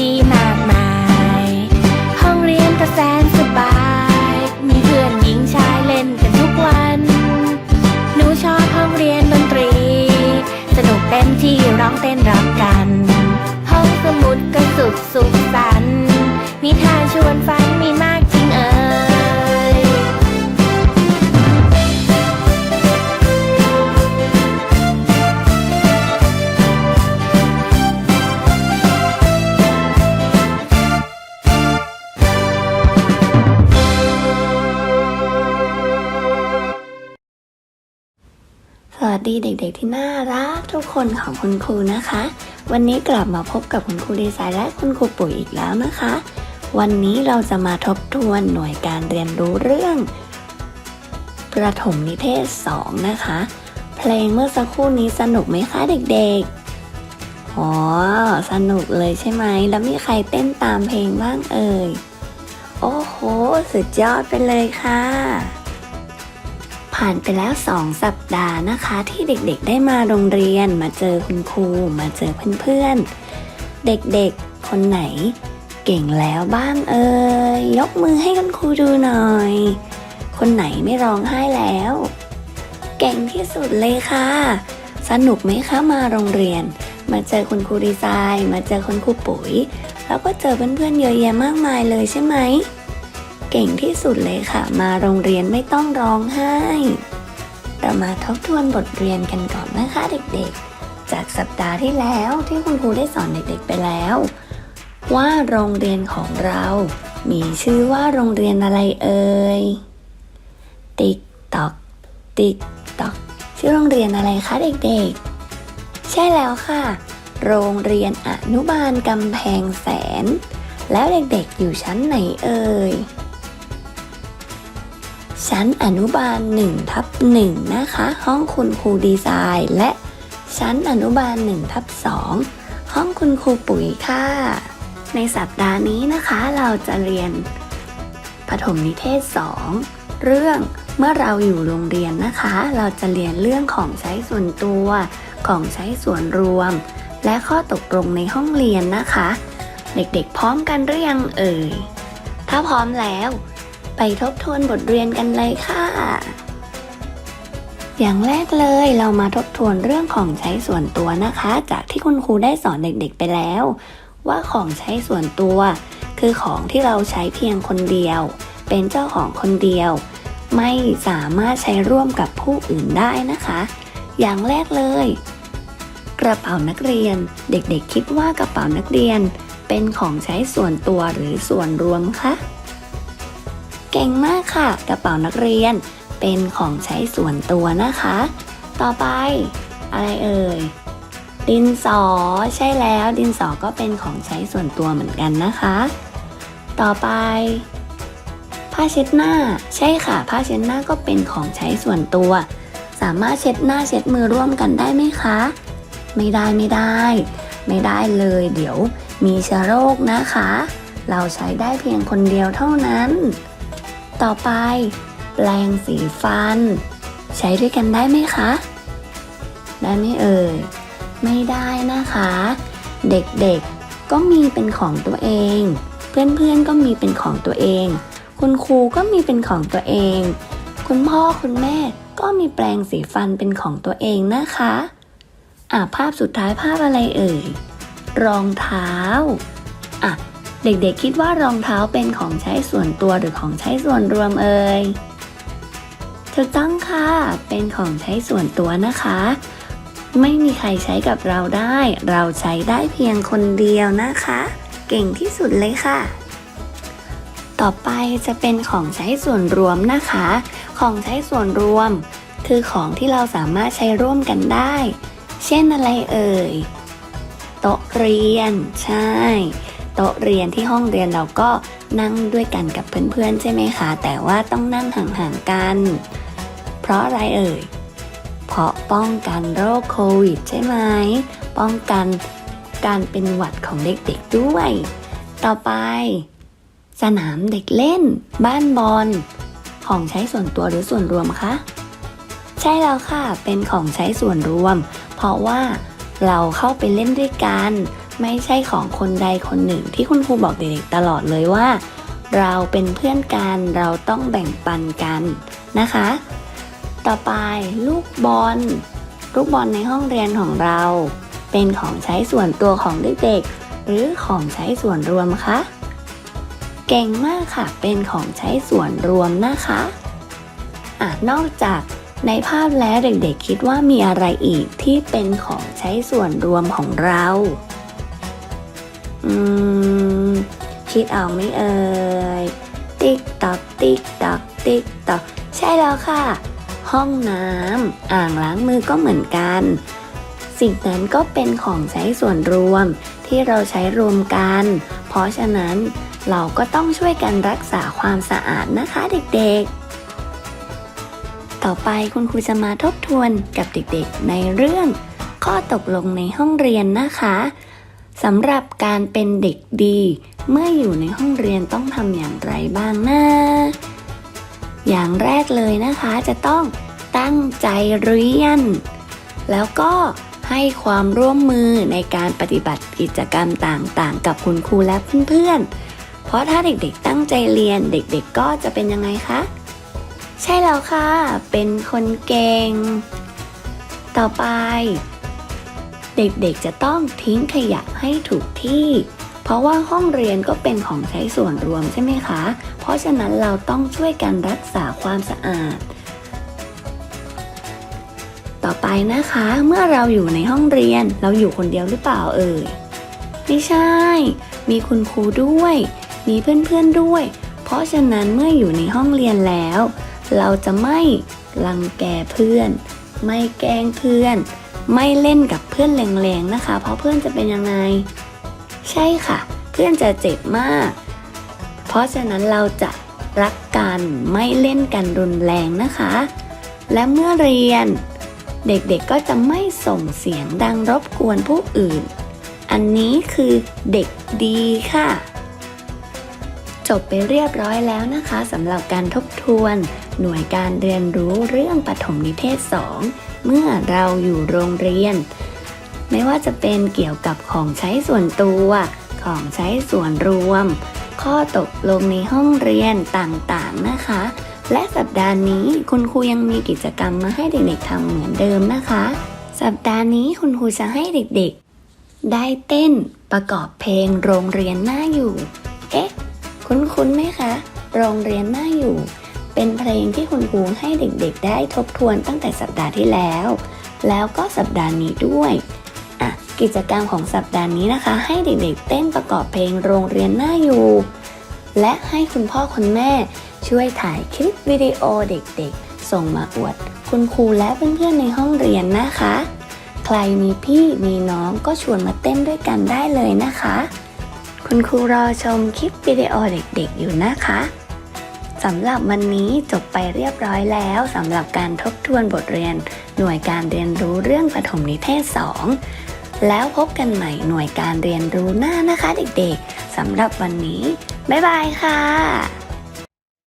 ดีมากมาย ห้องเรียนก็แสนสบาย มีเพื่อนหญิงชายเล่นกันทุกวัน หนูชอบห้องเรียนดนตรี สนุกเต็มที่ร้องเต้นรำ สวัสดีเด็กๆที่น่ารักทุกคนของคุณครูนะคะ วันนี้กลับมาพบกับคุณครูดีไซน์และคุณครูปุ๋ยอีกแล้วนะคะ วันนี้เราจะมาทบทวนหน่วยการเรียนรู้เรื่อง ประถมนิเทศ 2 นะคะ เพลงเมื่อสักครู่นี้สนุกไหมคะเด็กๆอ๋อสนุกเลยใช่ไหม แล้วมีใครเต้นตามเพลงบ้างเอ่ย โอ้โห สุดยอดไปเลยค่ะ ผ่านไปแล้ว 2 สัปดาห์นะคะ ที่เด็กๆได้มาโรงเรียน มาเจอคุณครู มาเจอเพื่อนๆ เด็กๆ คนไหน เก่งแล้วบ้างเอ่ยยกมือให้คุณครูดูหน่อย คนไหนไม่ร้องไห้แล้ว เก่งที่สุดเลยค่ะ สนุกไหมคะมาโรงเรียน มาเจอคุณครูดีไซน์ มาเจอคุณครูปุ๋ย แล้วก็เจอเพื่อนๆเยอะแยะมากมายเลยใช่ไหม เก่งที่สุดเลยค่ะ มาโรงเรียนไม่ต้องร้องไห้ เรามาทบทวนบทเรียนกันก่อนนะคะเด็กๆ จากสัปดาห์ที่แล้วที่คุณครูได้สอนเด็กๆไปแล้ว ว่าโรงเรียนของเรา มีชื่อว่าโรงเรียนอะไรเอ่ยติ๊กตอกติ๊กตอกชื่อโรงเรียนอะไรคะเด็กๆ ใช่แล้วค่ะ โรงเรียนอนุบาลกำแพงแสน แล้วเด็กๆอยู่ชั้นไหนเอ่ย ชั้นอนุบาล1ทับ1นะคะ ห้องคุณครูดีไซน์ และชั้นอนุบาล1ทับ2ห้องคุณครูปุ๋ยค่ะ ในสัปดาห์นี้นะคะเราจะเรียนปฐมนิเทศ 2 เรื่องเมื่อเราอยู่โรงเรียนนะคะ เราจะเรียนเรื่องของใช้ส่วนตัวของใช้ส่วนรวม และข้อตกลงในห้องเรียนนะคะ เด็กๆพร้อมกันหรือยังเอ่ยถ้าพร้อมแล้ว ไปทบทวนบทเรียนกันเลยค่ะ อย่างแรกเลยเรามาทบทวนเรื่องของใช้ส่วนตัวนะคะ จากที่คุณครูได้สอนเด็กๆไปแล้ว ว่าของใช้ส่วนตัว คือของที่เราใช้เพียงคนเดียว เป็นเจ้าของคนเดียว ไม่สามารถใช้ร่วมกับผู้อื่นได้นะคะ อย่างแรกเลย กระเป๋านักเรียน เด็กๆ คิดว่ากระเป๋านักเรียน เป็นของใช้ส่วนตัวหรือส่วนรวมคะ เก่งมากค่ะ กระเป๋านักเรียน เป็นของใช้ส่วนตัวนะคะ ต่อไป อะไรเอ่ย ดินสอใช่แล้ว ดินสอก็เป็นของใช้ส่วนตัวเหมือนกันนะคะ ต่อไป ผ้าเช็ดหน้า ใช่ค่ะ ผ้าเช็ดหน้าก็เป็นของใช้ส่วนตัว สามารถเช็ดหน้าเช็ดมือร่วมกันได้ไหมคะ ไม่ได้ไม่ได้ ไม่ได้เลย เดี๋ยวมีเชื้อโรคนะคะ เราใช้ได้เพียงคนเดียวเท่านั้น ต่อไป แปรงสีฟัน ใช้ด้วยกันได้ไหมคะ ได้ไหมเอ่ย ไม่ได้นะคะ เด็กๆก็มีเป็นของตัวเอง เพื่อนๆก็มีเป็นของตัวเอง คุณครูก็มีเป็นของตัวเอง คุณพ่อคุณแม่ก็มีแปรงสีฟันเป็นของตัวเองนะคะ อะภาพสุดท้ายภาพอะไรเอ่ย รองเท้า อะ เด็กๆคิดว่ารองเท้าเป็นของใช้ส่วนตัวหรือของใช้ส่วนรวมเอ่ยถูกต้องค่ะ เป็นของใช้ส่วนตัวนะคะ ไม่มีใครใช้กับเราได้ เราใช้ได้เพียงคนเดียวนะคะ เก่งที่สุดเลยค่ะ ต่อไปจะเป็นของใช้ส่วนรวมนะคะ ของใช้ส่วนรวม คือของที่เราสามารถใช้ร่วมกันได้ เช่นอะไรเอ่ย โต๊ะเรียน ใช่ โต๊ะเรียนที่ห้องเรียนเราก็นั่งด้วยกันกับเพื่อนๆใช่ไหมคะ แต่ว่าต้องนั่งห่างๆกัน เพราะอะไรเอ่ย เพราะป้องกันโรคโควิดใช่ไหม ป้องกันการเป็นหวัดของเด็กๆด้วย ต่อไป สนามเด็กเล่น บ้านบอล ของใช้ส่วนตัวหรือส่วนรวมคะ ใช่แล้วค่ะ เป็นของใช้ส่วนรวม เพราะว่าเราเข้าไปเล่นด้วยกัน ไม่ใช่ของคนใดคนหนึ่งที่คุณครูบอกเด็กๆตลอดเลยว่า เราเป็นเพื่อนกันเราต้องแบ่งปันกันนะคะ ต่อไปลูกบอล ลูกบอลในห้องเรียนของเรา เป็นของใช้ส่วนตัวของเด็กๆ หรือของใช้ส่วนรวมคะเก่งมากค่ะ เป็นของใช้ส่วนรวมนะคะอะนอกจากในภาพแล้วเด็กๆคิดว่ามีอะไรอีกที่เป็นของใช้ส่วนรวมของเรา อืมคิดออกไหมเอ่ย ติ๊กตอกติ๊กตอกติ๊กตอกใช่แล้วค่ะ ห้องน้ำอ่างล้างมือก็เหมือนกัน สิ่งนั้นก็เป็นของใช้ส่วนรวมที่เราใช้รวมกัน เพราะฉะนั้นเราก็ต้องช่วยกันรักษาความสะอาดนะคะเด็กๆ ต่อไปคุณครูจะมาทบทวนกับเด็กๆในเรื่อง ข้อตกลงในห้องเรียนนะคะ สำหรับการเป็นเด็กดี เมื่ออยู่ในห้องเรียนต้องทำอย่างไรบ้างนะ อย่างแรกเลยนะคะจะต้องตั้งใจเรียน แล้วก็ให้ความร่วมมือในการปฏิบัติกิจกรรมต่างๆ กับคุณครูและเพื่อนๆ เพราะถ้าเด็กๆ ตั้งใจเรียนเด็กๆ ก็จะเป็นยังไงคะ ใช่แล้วค่ะ เป็นคนเก่ง ต่อไป เด็กๆจะต้องทิ้งขยะให้ถูกที่ เพราะว่าห้องเรียนก็เป็นของใช้ส่วนรวมใช่ไหมคะ เพราะฉะนั้นเราต้องช่วยกันรักษาความสะอาด ต่อไปนะคะ เมื่อเราอยู่ในห้องเรียนเราอยู่คนเดียวหรือเปล่าเอ่ยไม่ใช่ มีคุณครูด้วย มีเพื่อนๆด้วย เพราะฉะนั้นเมื่ออยู่ในห้องเรียนแล้ว เราจะไม่รังแกเพื่อน ไม่แกล้งเพื่อน ไม่เล่นกับเพื่อนแรงๆนะคะ เพราะเพื่อนจะเป็นยังไง ใช่ค่ะ เพื่อนจะเจ็บมาก เพราะฉะนั้นเราจะรักกันไม่เล่นกันรุนแรงนะคะ และเมื่อเรียน เด็กๆก็จะไม่ส่งเสียงดังรบกวนผู้อื่น อันนี้คือเด็กดีค่ะ จบไปเรียบร้อยแล้วนะคะสำหรับการทบทวน หน่วยการเรียนรู้เรื่องปฐมนิเทศ 2 เมื่อเราอยู่โรงเรียน ไม่ว่าจะเป็นเกี่ยวกับของใช้ส่วนตัว ของใช้ส่วนรวม ข้อตกลงในห้องเรียนต่างๆนะคะ และสัปดาห์นี้คุณครูยังมีกิจกรรมมาให้เด็กๆทำเหมือนเดิมนะคะ สัปดาห์นี้คุณครูจะให้เด็กๆ ได้เต้นประกอบเพลงโรงเรียนหน่าอยู่ เอ๊ะ คุ้นๆไหมคะ โรงเรียนหน่าอยู่ เป็นเพลงที่คุณครูให้เด็กๆ ได้ทบทวนตั้งแต่สัปดาห์ที่แล้ว แล้วก็สัปดาห์นี้ด้วยอะกิจกรรมของสัปดาห์นี้นะคะ ให้เด็กๆ เต้นประกอบเพลงโรงเรียนหน่าอยู่ และให้คุณพ่อคุณแม่ช่วยถ่ายคลิปวิดีโอเด็กๆ ส่งมาอวด คุณครูและเพื่อนๆในห้องเรียนนะคะ ใครมีพี่มีน้องก็ชวนมาเต้นด้วยกันได้เลยนะคะ คุณครูรอชมคลิปวิดีโอเด็กๆอยู่นะคะำหรับวันนี้จบไปเรียบร้อยแล้วสำหรับการทบทวนบทเรียน หน่วยการเรียนรู้เรื่องปฐมนิเทศ 2 แล้วพบกันใหม่หน่วยการเรียนรู้หน้านะคะเด็กๆสำหรับวันนี้ บ๊ายบายค่ะ